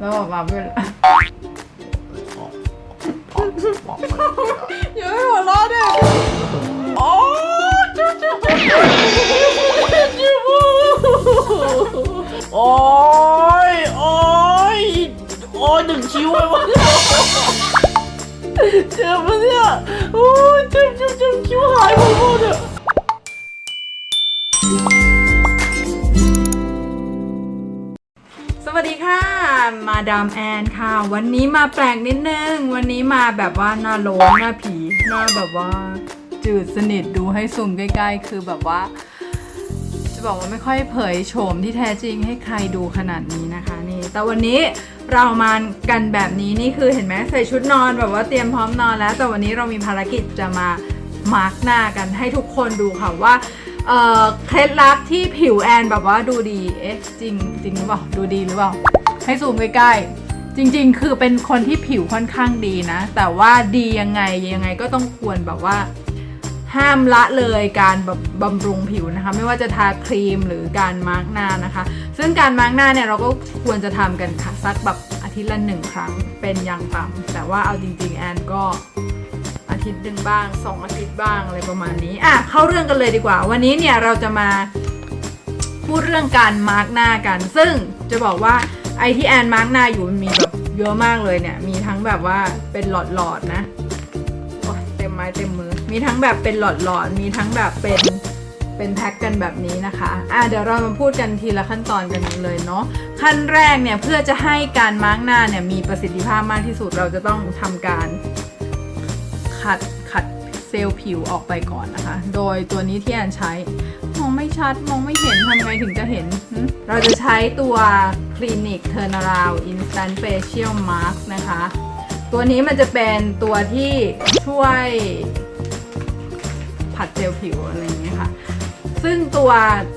แล้วบอกว่าเป็นอย่าให้หัวเราะดิโอ้จุ๊บจุ๊บจุ๊บจุ๊บโอ้ยโอ้ยโอ้ยหนึ่งคิ้วเลยวะเจ็บปะเนี่ยโอ้ยเจ็บเจ็บเจ็บคิ้วหายหมดเลย ค่ะมาดามแอนค่ะ วันนี้มาแปลกนิดนึง วันนี้มาแบบว่าหน้าโลงหน้าผี หน้าแบบว่าจืดสนิทดูให้ซูมใกล้ๆ คือแบบว่า จะบอกว่าไม่ค่อยเผยโฉมที่แท้จริงให้ใครดูขนาดนี้นะคะนี่ แต่วันนี้เรามากันแบบนี้นี่คือเห็นไหมใส่ชุดนอนแบบว่าเตรียมพร้อมนอนแล้ว แต่วันนี้เรามีภารกิจจะมามาร์กหน้ากันให้ทุกคนดูค่ะว่าเคล็ดลับที่ผิวแอนแบบว่าดูดี เอ๊ะจริงจริงหรือเปล่า ดูดีหรือเปล่า ให้ซูมใกล้ๆ จริงๆ คือเป็นคนที่ผิวค่อนข้างดีนะ แต่ว่าดียังไงยังไงก็ต้องควรแบบว่า ห้ามละเลยการแบบบำรุงผิวนะคะ ไม่ว่าจะทาครีมหรือการมาร์กหน้านะคะ ซึ่งการมาร์กหน้าเนี่ยเราก็ควรจะทำกันค่ะสักแบบอาทิตย์ละหนึ่งครั้งเป็นอย่างต่ำแต่ว่าเอาจริง ๆ แอนก็อาทิตย์หนึ่งบ้างสองอาทิตย์บ้างอะไรประมาณนี้อะเข้าเรื่องกันเลยดีกว่า วันนี้เนี่ยเราจะมาพูดเรื่องการมาร์กหน้ากัน ซึ่งจะบอกว่า ไอที่แอนมาร์กหน้าอยู่มันมีแบบเยอะมากเลยเนี่ย มีทั้งแบบว่าเป็นหลอดๆนะโอ๊ยเต็มไม้เต็มมือ มีทั้งแบบเป็นหลอดหลอดๆมีทั้งแบบเป็นเป็นแพ็คกันแบบนี้นะคะ อะเดี๋ยวเรามาพูดกันทีละขั้นตอนกันเลยเนาะ ขั้นแรกเนี่ยเพื่อจะให้การมาร์กหน้าเนี่ยมีประสิทธิภาพมากที่สุดเราจะต้องทำการขัดขัดเซลล์ผิวออกไปก่อนนะคะ โดยตัวนี้ที่แอนใช้ องไม่ชัดมองไม่เห็นทำไงถึงจะเห็น เราจะใช้ตัวคลินิกเทอร์นาราอินสแตนเฟเชียลมาร์กนะคะ ตัวนี้มันจะเป็นตัวที่ช่วยผัดเซลล์ผิวอะไรอย่างเงี้ยค่ะ ซึ่งตัว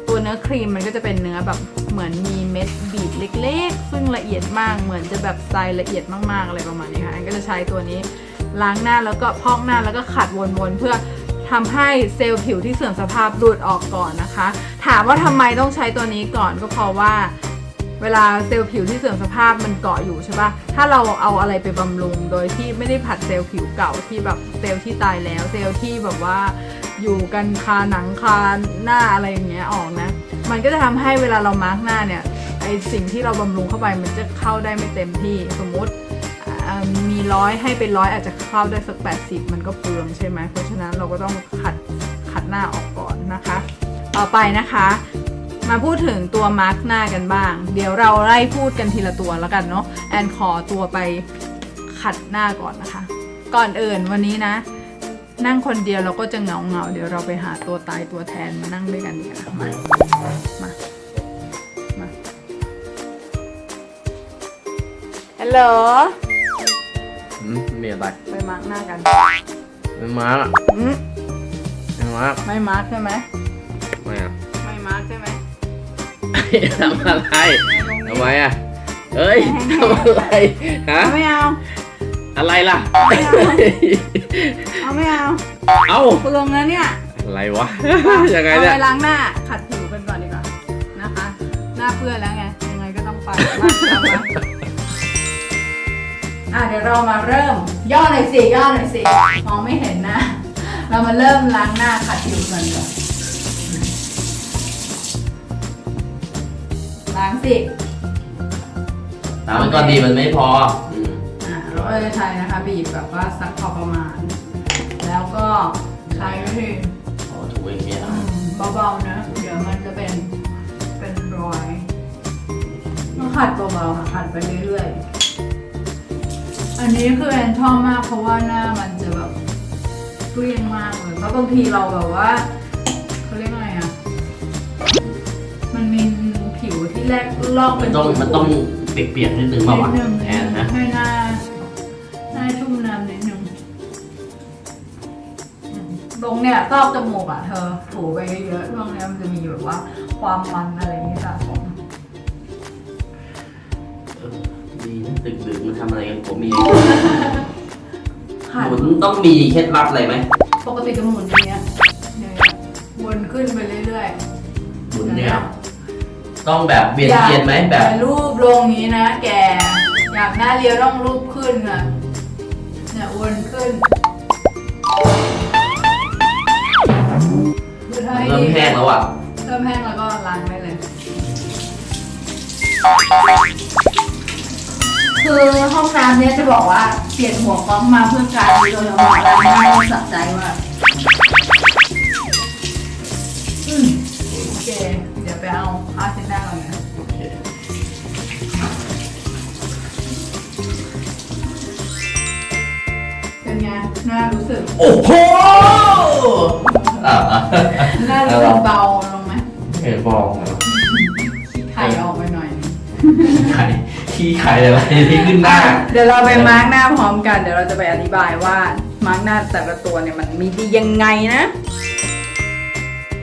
ตัวเนื้อครีมมันก็จะเป็นเนื้อแบบเหมือนมีเม็ดบีบเล็กๆ ซึ่งละเอียดมากเหมือนจะแบบทรายละเอียดมากๆอะไรประมาณนี้ค่ะอันก็จะใช้ตัวนี้ล้างหน้าแล้วก็พอกหน้าแล้วก็ขัดวนๆเพื่อ ทำให้เซลล์ผิวที่เสื่อมสภาพหลุดออกก่อนนะคะ ถามว่าทำไมต้องใช้ตัวนี้ก่อนก็เพราะว่าเวลาเซลล์ผิวที่เสื่อมสภาพมันเกาะอยู่ใช่ปะถ้าเราเอาอะไรไปบำรุงโดยที่ไม่ได้ผัดเซลล์ผิวเก่าที่แบบเซลล์ที่ตายแล้ว เซลล์ที่แบบว่าอยู่กันคาหนังคาหน้าอะไรอย่างเงี้ยออกนะ มันก็จะทำให้เวลาเรามาร์กหน้าเนี่ยไอสิ่งที่เราบำรุงเข้าไปมันจะเข้าได้ไม่เต็มที่สมมติ ร้อยให้เป็นร้อยอาจจะเข้าได้สัก 80 มันก็เปลืองใช่ไหมเพราะฉะนั้นเราก็ต้องขัดขัดหน้าออกก่อนนะคะ ต่อไปนะคะ มาพูดถึงตัวมาร์กหน้ากันบ้าง เดี๋ยวเราไล่พูดกันทีละตัวแล้วกันเนาะแอนขอตัวไปขัดหน้าก่อนนะคะ ก่อนอื่นวันนี้นะ นั่งคนเดียวเราก็จะเหงาเงาเดี๋ยวเราไปหาตัวตายตัวแทนมานั่งด้วยกันดีกว่ามามามาฮัลโหล มมีอะไรไปมาร์กหน้ากันไม่มาร์กอะอืมไม่มาร์กไม่มาร์กใช่ไหมไม่อะไม่มาร์กใช่ไหมทำอะไรทำไมอะเอ้ยทำอะไรฮะเอาไม่เอาอะไรล่ะ เอาไม่เอา เอ้าเปลืองนะเนี่ย อะไรวะ ยังไงเนี่ย เอาไปล้างหน้า ขัดผิวกันก่อนดีกว่า นะคะ หน้าเปื้อนแล้วไง ยังไงก็ต้องไปบ้างแล้วนะอะ เดี๋ยวเรามาเริ่ม ย่อหน่อยสิย่อหน่อยสิมองไม่เห็นนะ เรามาเริ่มล้างหน้าขัดผิวกันก่อนล้างสิตามมันก็ดีมันไม่พออืมอะเราก็จะใช้นะคะบีบแบบว่าสักพอประมาณ แล้วก็ใช้วิธีโอ้ถูกอย่างเงี้ยอืมเบาๆนะเดี๋ยวมันจะเป็นเป็นรอยต้องขัดเบาๆค่ะขัดไปเรื่อยๆ อันนี้คือแอนชอบมากเพราะว่าหน้ามันจะแบบเกลี้ยงมากเลยแล้วบางทีเราแบบว่าเขาเรียกไงอะ มันมีผิวที่แรกลอกมัเป็นนต้องมันต้องเปียกๆนิดนึงเปล่าวะนิดนึงแอนนะให้หน้าหน้าชุ่มน้ำนิดนึงอืมตรงเนี่ยซอกจมูกอะเธอถูไปเยอะๆตรงเนี้ยมันจะมีแบบว่าความมันอะไรอย่างนี้สะสม ดีนะดึกๆมันทำอะไรกันผมมีขัดมันต้องมีเคล็ดลับอะไรไหมปกติจะหมุนอย่างเงี้ยเนี่ยวนขึ้นไปเรื่อยหมุนเนี่ย ต้องแบบเวียนเทียนไหมแบบ อย่ารูปลงอย่างนี้นะ แกากหน้าเรียวต้องรูปขึ้นอะเนี่ยวนขึ้นคือถ้าให้เริ่มดีแห้งแล้วอะ เริ่มแห้งแล้วก็ล้างได้เลย คือห้องน้ำเนี่ยจะบอกว่าเปลี่ยนหัวก๊อกมาเพื่อการโดยเฉพาะล้างหน้าสะใจมากอืมโอเค เดี๋ยวไปเอาผ้าเช็ดหน้าก่อนนะโอเคเป็นไงหน้ารู้สึกโอ้โหอ่าอะหน้ารู้สึกเบาลงไหม เห็นฟองเหรอ ขี้ไข่อะไรที่ขึ้นหน้า เดี๋ยวเราไปมาร์กหน้าพร้อมกัน เดี๋ยวเราจะไปอธิบายว่ามาร์กหน้าแต่ละตัวเนี่ยมันมีดียังไงนะ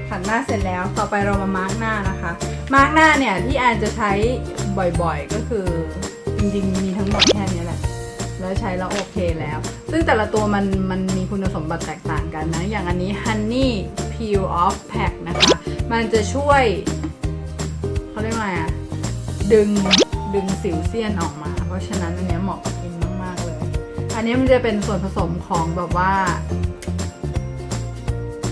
ขัดหน้าเสร็จแล้วต่อไปเรามามาร์กหน้านะคะ มาร์กหน้าเนี่ยที่แอนจะใช้บ่อยๆ ก็คือจริงๆ มีทั้งหมดแค่นี้แหละ แล้วใช้แล้วโอเคแล้ว ซึ่งแต่ละตัวมันมันมีคุณสมบัติแตกต่างกันนะ อย่างอันนี้ Honey Peel Off Pack นะคะ มันจะช่วยเขาเรียกว่าไงอะดึง ดึงสิวเซียนออกมา เพราะฉะนั้นอันนี้เหมาะกับอินมาก ๆ เลย อันนี้มันจะเป็นส่วนผสมของแบบว่า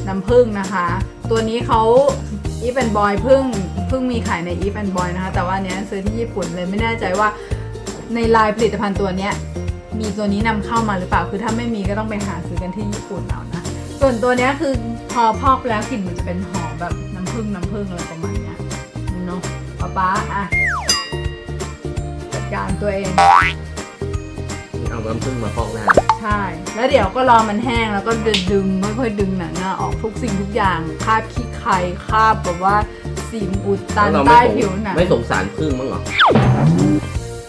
น้ำผึ้งนะคะ ตัวนี้เขา If and Boy เพิ่งเพิ่งมีขายใน If and Boy นะคะ แต่ว่าเนี้ยซื้อที่ญี่ปุ่นเลยไม่แน่ใจว่าในลายผลิตภัณฑ์ตัวเนี้ยมีตัวนี้นำเข้ามาหรือเปล่า คือถ้าไม่มีก็ต้องไปหาซื้อกันที่ญี่ปุ่นเอานะ ส่วนตัวเนี้ยคือพอพอกแล้วกลิ่นมันจะเป็นหอมแบบน้ำผึ้งน้ำผึ้งอะไรประมาณเนี้ยเนาะป๊าป๊าอะ การตัวเอง เอาน้ำผึ้งมาฟอกหน้าใช่ แล้วเดี๋ยวก็รอมันแห้งแล้วก็ดึงดึงค่อยๆดึงหนังหน้าออกทุกสิ่งทุกอย่างคราบขี้ไข่คราบแบบว่าสิมอุดตันแล้วเราใต้ไม่สงผิวหนังไม่สงสารผึ้งมั้งเหรอ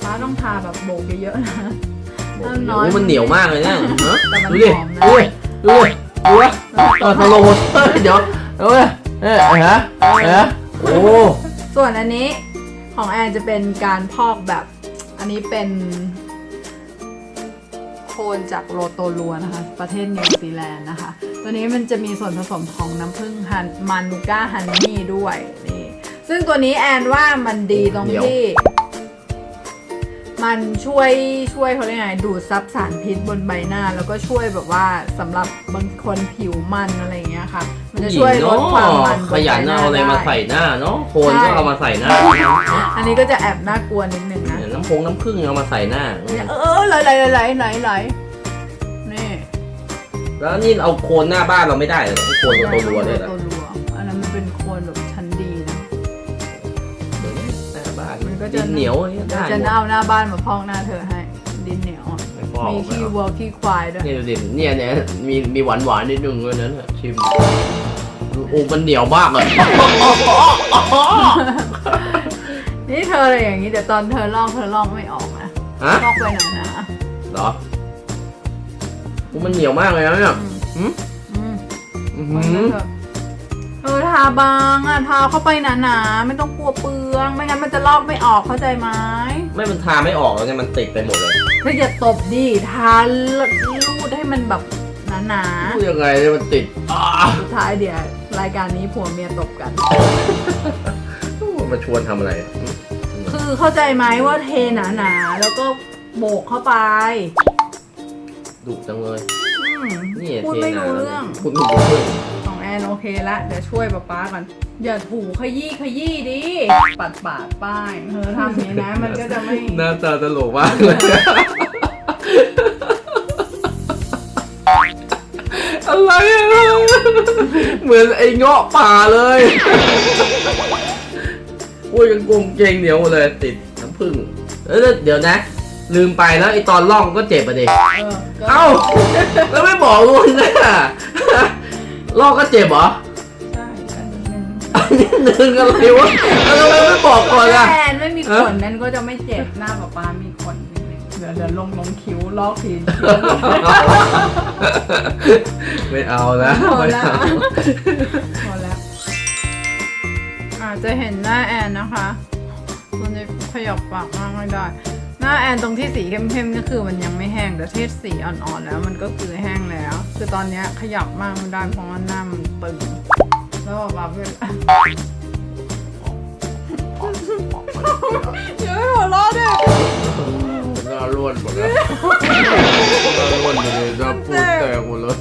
ป้าต้องทาแบบโบกเยอะๆนะ โอ้เอาน้อย โหมันเหนียวมากเลยเนี่ยฮะแต่มันดูดิหอมนะดูดิดูดิดูดิตอนสโลว์เฮ้ยเดี๋ยวเอ้ยเอ้ยเอ้ยฮะเอ้ยฮะโอ้ ส่วนอันนี้ของแอนจะเป็นการพอกแบบ อันนี้เป็นโคนจากโรโตรัวนะคะ ประเทศนิวซีแลนด์นะคะ ตัวนี้มันจะมีส่วนผสมของน้ำผึ้งฮันมานูก้าฮันนี่ด้วยนี่ซึ่งตัวนี้แอนว่ามันดีตรงที่ มันช่วยช่วยเขาเรียกไงดูดซับสารพิษบนใบหน้า แล้วก็ช่วยแบบว่าสำหรับบางคนผิวมันอะไรอย่างเงี้ยค่ะ มันจะช่วยลดความมันบขยันใบหเอาอะไรมาด้ ใส่หน้าเนาะโคนก็เอามาใส่หน้า อันนี้ก็จะแอบน่ากลัวนิดนึง นะน้ำพงน้ำผึ้งเอามาใส่หน้าเนี่ยเออไหลไหลไหลไหลไหลไหลนี่ แล้วนี่เอาโคนหน้าบ้านเราไม่ได้เหรอต้องโคนตัวรัวเลยเหรอตัวรัวอันนั้นมันเป็นโคนแบบชั้นดีนะ หน้าบ้านมันก็จะดินเหนียวอย่างเงี้ยเดี๋ยวได้จะเอาหน้าบ้านมาพอกหน้าเธอให้ ดินเหนียวอะไม่ฟอกมีขี้วัวขี้ควายด้วย เนี่ยดูดิเนี่ยเนี่ยมีมีหวานหวานๆนิดนึงเลยนะเนี่ยชิมโอ้มันเหนียวมากเลย นี่เธออะไรอย่างนี้เดี๋ยวตอนเธอลอกเธอลอกไม่ออกนะฮะลอกไปหน่อยนะเหรอโอ้มันเหนียวมากเลยนะเนี่ยหืมอืมอื้ออืหืมอเออทาบางอะทาเข้าไปหนาๆไม่ต้องกลัวเปลือง ไม่งั้นมันจะลอกไม่ออกเข้าใจไหมไม่มันทาไม่ออกแล้วเนี่ยมันติดไปหมดเลยเธออย่าตบดิทาลูดให้มันแบบหนาพูดยังไงเนี่ยมันติดอ้าๆสุดท้ายเดี๋ยวรายการนี้ผัวเมียตบกันมาชวนทำอะไรหืม คือเข้าใจไหมว่าเทหนาๆแล้วก็โบกเข้าไปดุจังเลย อืมนี่พูดเทไม่นารู้แล้วเรื่เนี่อยงพูดไม่รู้เรื่องของแอนโอเคละเดี๋ยวช่วยป๊าป๊าก่อนอย่าถูขยี้ขยี้ดิปัดปาดป้ายเธอทำอย่างนี้นะ มันก็จะไม่หน้าตาตลกมากเลยอะไรอะเหมือนไอ้เงาะป่าเลย โอ้ยยังกงเกงเหนียวหมดเลยติดน้ำผึ้งเออเดี๋ยวนะ ลืมไปแล้วไอ้ตอนล่องก็เจ็บอะดิเออก็เอ้าแล้วไม่บอกลุงนะล่องก็เจ็บเหรอใช่อันนึงอันนี้นึงอะไรวะแล้วทำไมไม่บอกก่อนล่ะแอนไม่มีขนนั้นก็จะไม่เจ็บหน้าป๊าป๊ามีขนนิดนึงเดี๋ยวเดี๋ยวลงลงคิ้วลอกทีคิ้วไม่เอานะพอไม่แล้วเอาพอแล้วอา จจะเห็นหน้าแอนนะคะมันจะขยับปากมากไม่ได้ หน้าแอนตรงที่สีเข้มๆก็คือมันยังไม่แห้งแต่ที่สีอ่อนๆแล้วมันก็คือแห้งแล้ว คือตอนเนี้ยขยับมากไม่ได้เพราะว่าหน้ามันตึงแล้วแบบว่าเป็นอย่าให้หัวเราะดิหน้าหมดแล้วหน้าร่วนหมดเลยหน้าปูดแตกหมดเลย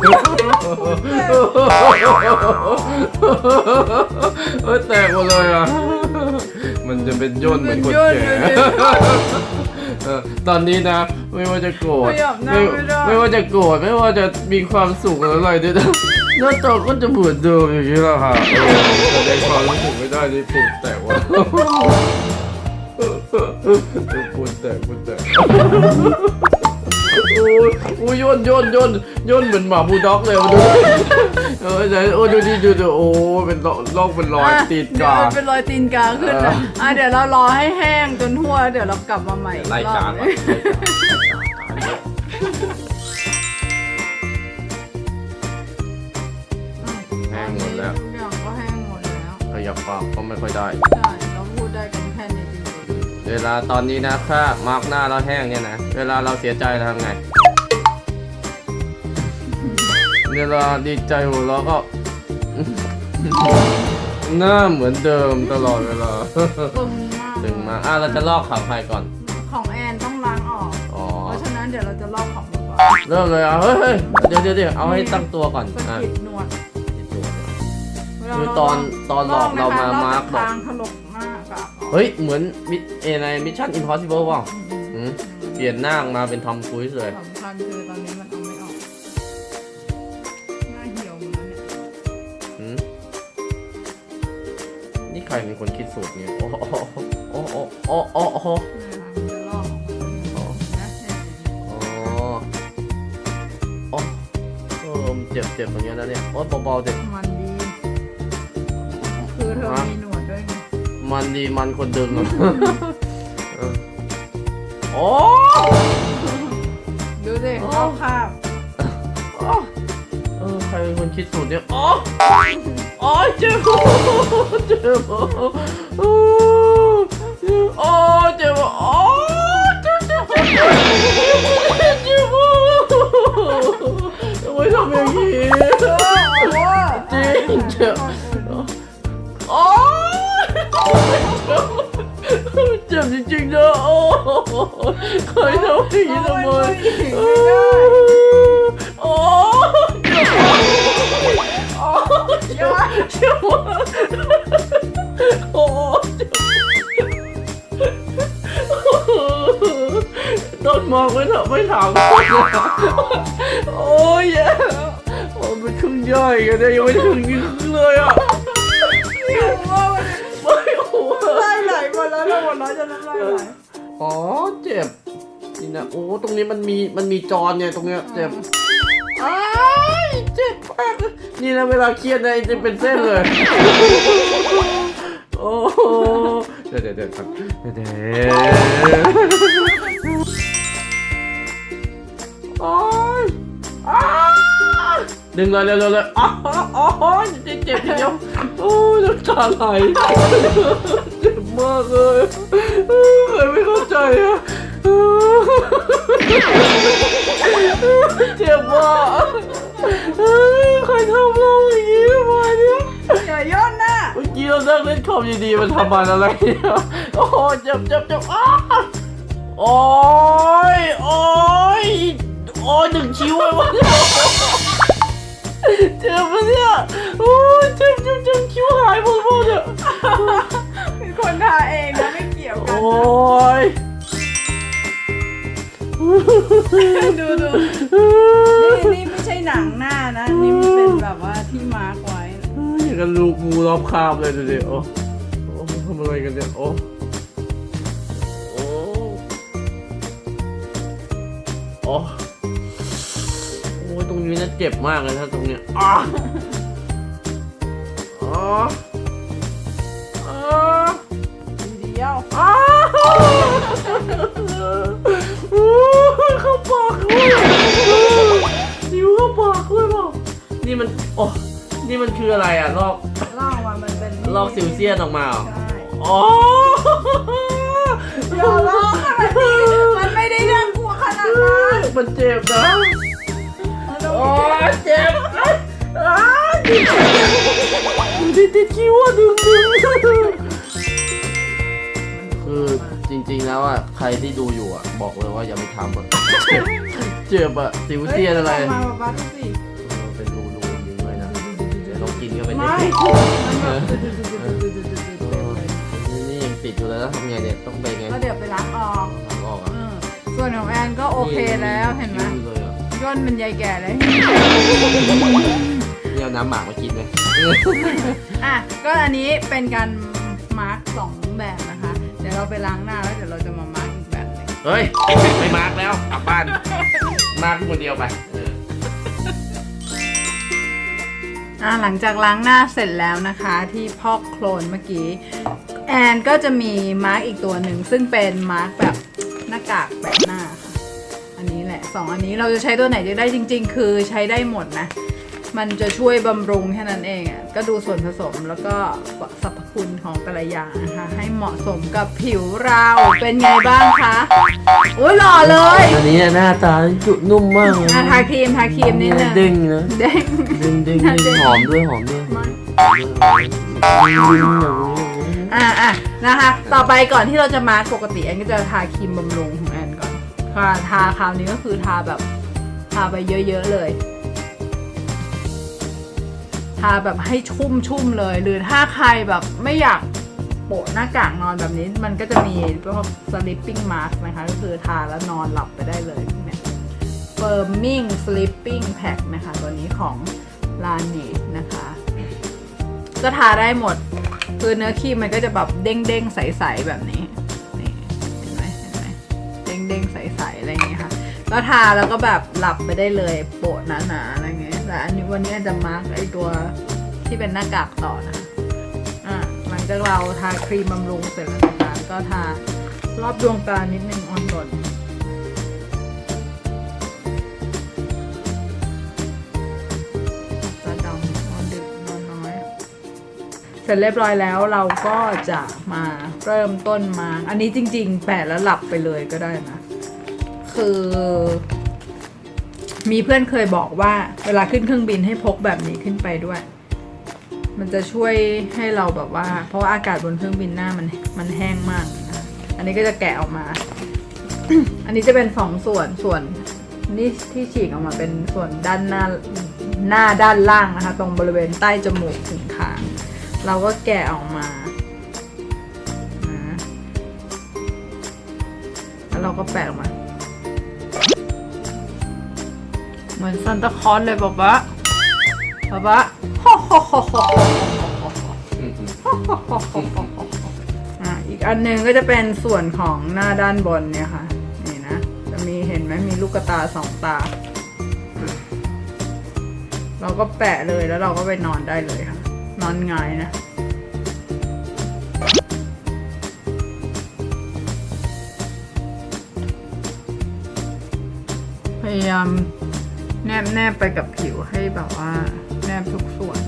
เออแตกหมดเลยอะ มันจะเป็นย่นเหมือนคนแก่เออตอนนี้นะ ไม่ว่าจะโกรธขยับหน้าไม่ได้ ไม่ว่าจะโกรธไม่ว่าจะมีความสุขอะไรเนี่ยนะหน้าจอก็จะเหมือนเดิมอย่างนี้แหละค่ะเออแสดงความรู้สึกไม่ได้นี่ปูดแตกว่ะปูดแตกปูดแตก โอ้ยโอ้ยย่นย่นย่นย่นเหมือนหมาบูลด็อกเลยมาดูดิเออไหนโอ้ดูดิดูดิโอ้ยเป็นร่องเป็นรอยติดกาเยวเป็นรอยตีนกาขึ้นนะอะเดี๋ยวเรารอให้แห้งจนทั่วเดี๋ยวเรากลับมาใหม่อีไล่รอบกาหก่อนึ่งนแห้งหมดแล้วทุกอย่างก็แห้งหมดแล้วขยับปากก็ไม่ค่อยได้ใช่เราพูดได้กันแค่นี้จริง เวลาตอนนี้นะถ้ามาร์กหน้าเราแห้งเนี่ยนะ เวลาเราเสียใจเราทำไง เวลาดีใจหัวเราะก็ หน้าเหมือนเดิมตลอดเวลาๆปึงมากถึงมา อะเราจะลอกขาวใครก่อน ของแอนต้องล้างออก อ๋อ เพราะฉะนั้นเดี๋ยวเราจะลอกของบ๊อบเริ่มเลยอะเฮ้ยเฮ้ยเดี๋ยวเดี๋ยวเดี๋ยวเอาให้ตั้งตัวก่อนสะอะกิดหนวดวลาคือเราตอนตอนหลอกเรามาลมาร์กจบอก ทางถล เฮ้ย เหมือนมิเอในมิชชั่นอิมพอสิเบิลว่ะอืมเปลี่ยนหน้าออกมาเป็นทอมครูซเลย สำคัญคือตอนนี้มันเอาไม่ออกหน้าเหี่ยวหมดแล้วเนี่ยหืมนี่ใครเป็นคนคิดสูตรเนี่ยโอ้โหโอ้โหโอ้โหโอ้โหโอ้โหเนี่ยค่ะมันจะลอกออกมานะเนี่ยอ๋อโอ้เออมันเจ็บเจ็บอย่างเงี้ยนะเนี่ย โอ้เบาๆเจ็บ มันดี คือเธอมีหนวดด้วยไง มันดีมันคนดึงอะเออโอ้ดูสิเข้าคาบเออใครเป็นคนคิดสูตรเนี่ยอ๋ออ๋อเจ็บเจ็บโอ้โอ้เจ็บโอ้เจ็บเจ็บเจ็บเจ็บเจ็บทำไมทำอย่างนี้จริงเจ็บ จ็บจริงๆนะโอ้ใครทำอย่างนี้ทำไมโอ้เจ็บเจ็บโอ้ต้นมองไม่ถามไม่ถามโอ้ยแย่โอ้เป็นครึ่งย่อยกันเลยยังไม่ถึงครึ่งเลยอะ หลหมดแล้วเราหมดแล้วจะน้ำลายไหลอ๋อเจ็บนี่นะโอ้ตรงนี้มันมีมันมีจอเนี่ยตรงเนี้ยเจ็บอ้ายเจ็บมากนี่นะเวลาเครียดนะจะเป็นเส้นเลยโอ้เดี๋ยวเดี๋ยวเดี๋ยวครับเดี๋ยวเดี๋ยวโอ้ยอ้าดึงเลยเร็วเร็วเร็วอ๋ออ๋อเจ็บเจ็บเจ็บเดียวโอ้ยน้ำตาไหล มากเลยเคยไม่เข้าใจอะเจ็บมากใครทำเราอย่างนี้ทำไมเนี่ยอย่าย่นนะเมื่อกี้เราเลิกเล่นคอมดีๆมันทำมันอะไรเนี่ยโอ้โหเจ็บเจ็บเจ็บอ้าโอ้ยโอ้ยโอ้ยหนึ่งคิ้วเลยวะเนี่ยเจ็บปะเนี่ยโอ้ยเจ็บเจ็บเจ็บคิ้วหายหมดหมดเนี่ยเป็น คนทาเองนะไม่เกี่ยวกัโอ้นยดูดูนี่นี่ไม่ใช่หนังหน้านะนี่มันเป็นแบบว่าที่มาร์กไว้อย่างกับลูกงูรอบคาบเลยดูดิโอ้โอ้ทำอะไรกันเนี่ยโอ้โอ้โอ้โอ้ยตรงนี้นะเจ็บมากเลยถ้าตรงเนี้ยอ้าอ๋ออ๋ อ้าโอ้ยเข้าปากด้วยนิ้วเข้าปากด้วยเปล่านี่มันโอ้นี่มันคืออะไรอะลอกล่องมามันเป็นลอกซิวเซียนออกมาเหรอใช่อ๋ออย่าร้องขนาดนี้มันไม่ได้น่ากลัวขนาดนั้นมันเจ็บนะโอ้ยเจ็บอ้ายอ้ายติดติดคิ้วอะดึงดึง คือจริงๆแล้วอะใครที่ดูอยู่อะบอกเลยว่าอย่าไปทำอะเจ็บอะสิวเซียนอะไรฮ้ยมาบ้าดูสิเออเป็นรูรูจริงด้วยนะเดี๋ยวลองกินก็เป็นไม่นิดมันแบบเออนี่ยังติดอยู่เลยแล้วทำไงเนี่ยต้องไปไงก็เดี๋ยวไปล้างออกล้างออกอะอืมส่วนของแอนก็โอเคแล้วเห็นไหมคิ้วเลยอะย่นมันใหญ่แก่เลย นี่เอาน้ำหมากมากินไหมอะ ก็อันนี้เป็นการมาร์กสองแบบนะคะ เดี๋ยวเราไปล้างหน้าแล้วเดี๋ยวเราจะมามาร์กอีกแบบหนึงเฮ้ย ไม่มาร์กแล้วกลับบ้าน มาร์กคนเดียวไปเอออะหลังจากล้างหน้าเสร็จแล้วนะคะที่พอกโคลนเมื่อกี้ แอนก็จะมีมาร์กอีกตัวหนึ่ง ซึ่งเป็นมาร์กแบบหน้ากากแบบหน้าค่ะ อันนี้แหละสองอันนี้เราจะใช้ตัวไหนจะได้จริง ๆ คือใช้ได้หมดนะ มันจะช่วยบำรุงแค่นั้นเองอะก็ดูส่วนผสมแล้วก็สรรพ คุณของแต่ละอย่างนะคะ ให้เหมาะสมกับผิวเราเป็นไงบ้างคะอุ้ยหล่อเลยอันนี้หน้าตาจุนุ่มมากเลยอะทาครีมทาครีมนิดนึงเด้งนะเด้งเด้งเด้งเด้งเด้งหอมด้วยหอมด้วยมาหอมด้วยหอมด้วยอะอะนะคะ ต่อไปก่อนที่เราจะมาปกติแอนก็จะทาครีมบำรุงของแอนก่อนค่ะทาคราวนี้ก็คือทาแบบทาไปเยอะๆเลย ทาแบบให้ชุ่มชุ่มๆเลย หรือถ้าใครแบบไม่อยากโปะหน้ากากนอนแบบนี้ มันก็จะมีพวก sleeping mask นะคะ ก็คือทาแล้วนอนหลับไปได้เลยเนี่ย firming sleeping pack นะคะตัวนี้ของ l a n e นะคะ ก็ทาได้หมด คือเนื้อครีมมันก็จะแบบเด้งๆ ใสๆแบบนี้นี่เห็นไหมเห็นไหมเด้งๆ ใสๆอะไรอย่างเงี้ยค่ะก็ทาแล้วก็แบบหลับไปได้เลยโปะหนาๆ วันนี้จะมาร์กไอตัวที่เป็นหน้ากากต่อนะคะอะหลังจากเราทาครีมบำรุงเสร็จแล้วนะคะก็ทารอบดวงตานิดนึงออนหล่นตาดำนอนดึกนอนน้อย เสร็จเรียบร้อยแล้วเราก็จะมาเริ่มต้นมา อันนี้จริง ๆ แปะแล้วหลับไปเลยก็ได้นะ คือ มีเพื่อนเคยบอกว่า เวลาขึ้นเครื่องบินให้พกแบบนี้ขึ้นไปด้วย มันจะช่วยให้เราแบบว่า เพราะว่าอากาศบนเครื่องบินหน้ามันมันแห้งมาก อันนี้ก็จะแกะออกมา อันนี้จะเป็นสองส่วนส่วนนี่ที่ฉีกออกมาเป็นส่วนด้านหน้าหน้าด้านล่างนะคะ ตรงบริเวณใต้จมูกถึงคาง เราก็แกะออกมาแล้วเราก็แปะออกมา เหมือนซันตาคลอสเลยป๊าป๊าป๊าป๊าอะอีกอันหนึ่งก็จะเป็นส่วนของหน้าด้านบนเนี่ยค่ะ นี่นะ จะมีเห็นไหมมีลูกตาสองตา เราก็แปะเลยแล้วเราก็ไปนอนได้เลยค่ะ นอนหงายนะพยายาม แนบแนบไปกับผิวให้แบบว่า แนบทุกส่วน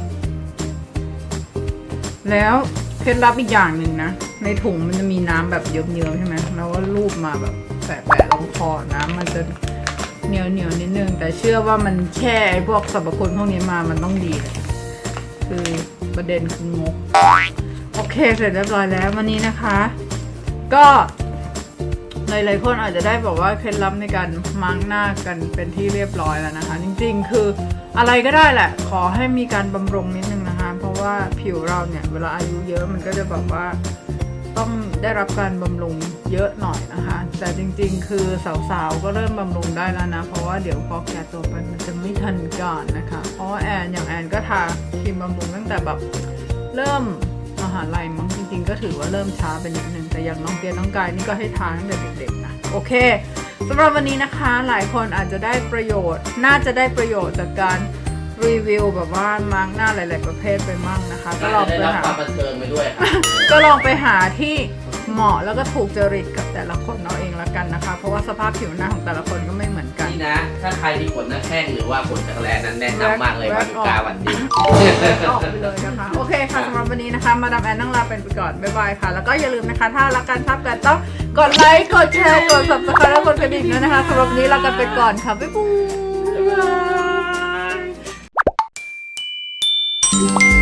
แล้วเคล็ดลับอีกอย่างหนึ่งนะ ในถุงมันจะมีน้ำแบบเยิ้มๆใช่ไหมแล้วก็รูปมาแบบแปะๆลงคอน้ำมันจะเหนียวเหนียวนิดนึง แต่เชื่อว่ามันแช่ไอ้พวกสรรพคุณพวกนี้มามันต้องดีเลยคือประเด็นคืองก โอเคเสร็จเรียบร้อยแล้ววันนี้นะคะ ก็ หลายๆคนอาจจะได้บอกว่าเคล็ดลับในการมาร์กหน้ากันเป็นที่เรียบร้อยแล้วนะคะ จริงๆ คืออะไรก็ได้แหละ ขอให้มีการบำรุงนิดนึงนะคะ เพราะว่าผิวเราเนี่ยเวลาอายุเยอะมันก็จะแบบว่าต้องได้รับการบำรุงเยอะหน่อยนะคะ แต่จริงๆ คือสาวๆ ก็เริ่มบำรุงได้แล้วนะ เพราะว่าเดี๋ยวพอแก่ตัวไปมันจะไม่ทันการนะคะ เพราะแอนอย่างแอนก็ทาครีมบำรุงตั้งแต่แบบเริ่มมหาลัยมั้ง ริง ๆ ก็ถือว่าเริ่มช้าไปนิดนึงแต่อย่างน้องเกียร์น้องกายนี่ก็ให้ทาตั้งแต่เด็กๆนะโอเคสำหรับวันนี้นะคะหลายคนอาจจะได้ประโยชน์ น่าจะได้ประโยชน์จากการรีวิวแบบว่ามาร์กหน้าหลาย ๆ ประเภทไปมั่งนะคะ ก็ลองได้ไปรับหาความบันเทิงไปด้วยครับก็ลองไปหาที่เหมาะแล้วก็ถูกจริตกับแต่ละคนเอาเองละ กันนะคะ เพราะว่าสภาพผิวหน้าของแต่ละคนก็ไม่เหมือนกัน นี่นะ ถ้าใครมีขนหน้าแข้งหรือว่าขนจักรแลนั้นแนะนำมากเลยแว็วันกออกกาวันดี ออกไปเลยนะคะ โอเคค่ะสำหรับวันนี้นะคะ มาดามแอนนั่งลาเป็นไปก่อนบ๊ายบายค่ะ แล้วก็อย่าลืมนะคะ ถ้ารักกันชอบกันต้องกดไลค์ กดแชร์ กด subscribe และกดกระดิ่งด้วยนะคะสำหรับวันนี้ลากันไปก่อนค่ะ บ๊ายบาย